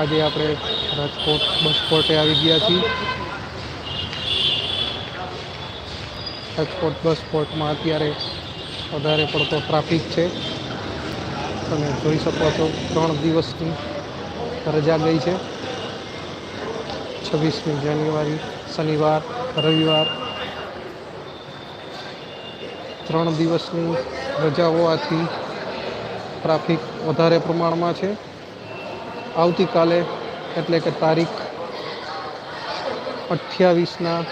આજે આપણે રાજકોટ બસ પોર્ટે આવી ગયા છીએ. રાજકોટ બસ પોર્ટમાં અત્યારે વધારે પડતો ટ્રાફિક છે. તમે જોઈ શકો છો, ત્રણ દિવસની રજા ગઈ છે. છવ્વીસમી જાન્યુઆરી, શનિવાર, રવિવાર. ત્રણ દિવસની રજા હોવાથી ટ્રાફિક વધારે પ્રમાણમાં છે. આવતીકાલે, એટલે કે તારીખ અઠ્યાવીસના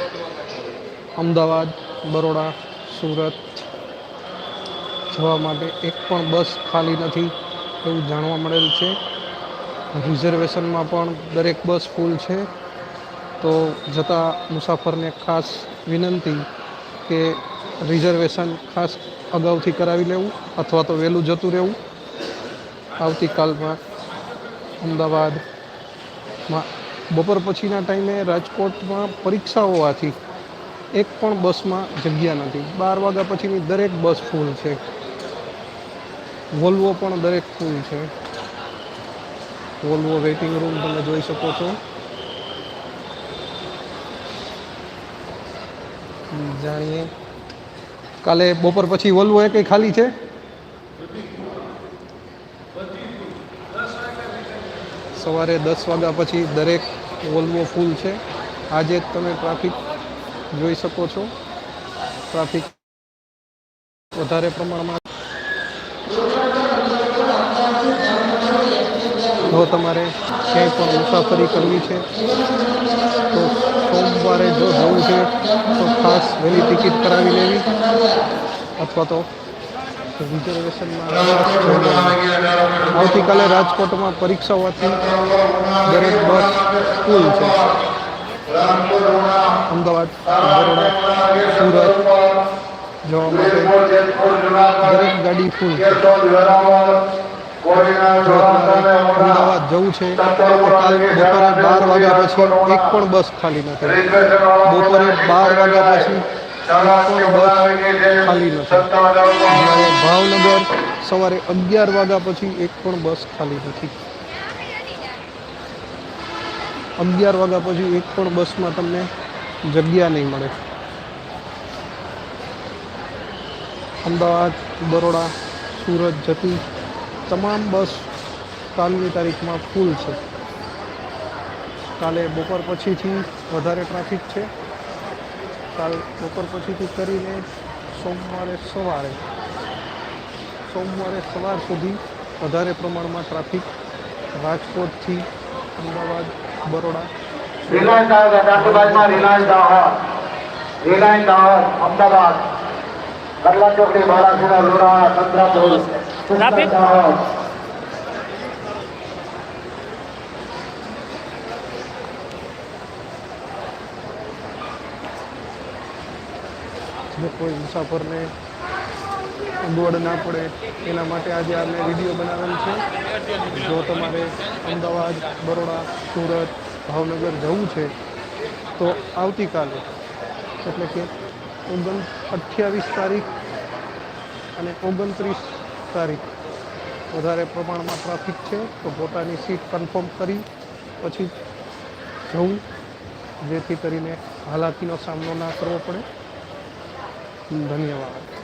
અમદાવાદ, બરોડા, સુરત જવા માટે એક પણ બસ ખાલી નથી એવું જાણવા મળેલ છે. રિઝર્વેશનમાં પણ દરેક બસ ફૂલ છે. તો જતા મુસાફરને ખાસ વિનંતી કે રિઝર્વેશન ખાસ અગાઉથી કરાવી લેવું અથવા તો વહેલું જતું રહેવું. આવતીકાલમાં અમદાવાદમાં બપોર પછીના ટાઈમે રાજકોટમાં પરીક્ષા હોવાથી એક પણ બસમાં જગ્યા નથી. બાર વાગ્યા પછીની દરેક બસ ફૂલ છે. વોલ્વો પણ દરેક ફૂલ છે. વોલ્વો વેઇટિંગ રૂમ તમે જોઈ શકો છો. જાણીએ. કાલે બપોર પછી વોલ્વો એ કંઈ ખાલી છે? સવારે દસ વાગ્યા પછી દરેક વોલ્વો ફૂલ છે. આજે તમે ટ્રાફિક જોઈ શકો છો. ટ્રાફિક વધારે પ્રમાણમાં જો તમારે ક્યાંય પણ મુસાફરી કરવી છે, તો સોમવારે જો જવું છે, તો ખાસ વહેલી ટિકિટ કરાવી લેવી. અથવા તો રિઝર્વેશનમાં. આવતીકાલે રાજકોટમાં પરીક્ષા હોવાથી દરેક બસ ફૂલ છે. અમદાવાદ બરોડા સુરત, જવા માટે દરેક ગાડી ફૂલ અમદાવાદ જવું છે. બપોરે બાર વાગ્યા પછી એક પણ બસ ખાલી નથી. બપોરે બાર વાગ્યા પછી એક પણ બસ ખાલી નથી. ભાવનગર સવારે અગિયાર વાગ્યા પછી એક પણ બસ ખાલી નથી. અગિયાર વાગ્યા પછી એક પણ બસમાં તમને જગ્યા નહીં મળે. અમદાવાદ, બરોડા, સુરત જતી તમામ બસ કાલની તારીખમાં ફૂલ છે. કાલે બપોર પછીથી વધારે ટ્રાફિક છે. કાલ બપોર પછીથી કરીને સોમવારે સવારે સોમવારે સવાર સુધી વધારે પ્રમાણમાં ટ્રાફિક. રાજકોટથી અમદાવાદ બરોડા. રિલાયન્સ દાંતીબાજમાં રિલાયન્સ અમદાવાદ. ચોકડી ટ્રાફિક? કોઈ મુસાફરને અગવડ ના પડે, એના માટે આજે અમે વીડિયો બનાવેલ છે. જો તમારે અમદાવાદ, બરોડા, સુરત, ભાવનગર જવું છે, તો આવતીકાલે, એટલે કે ઓગણ અઠ્યાવીસ તારીખ અને ઓગણત્રીસ તારીખ વધારે પ્રમાણમાં ટ્રાફિક છે, તો પોતાની સીટ કન્ફર્મ કરી, પછી જવું, જેથી કરીને હાલાકીનો સામનો ના કરવો પડે. ધન્યવાદ.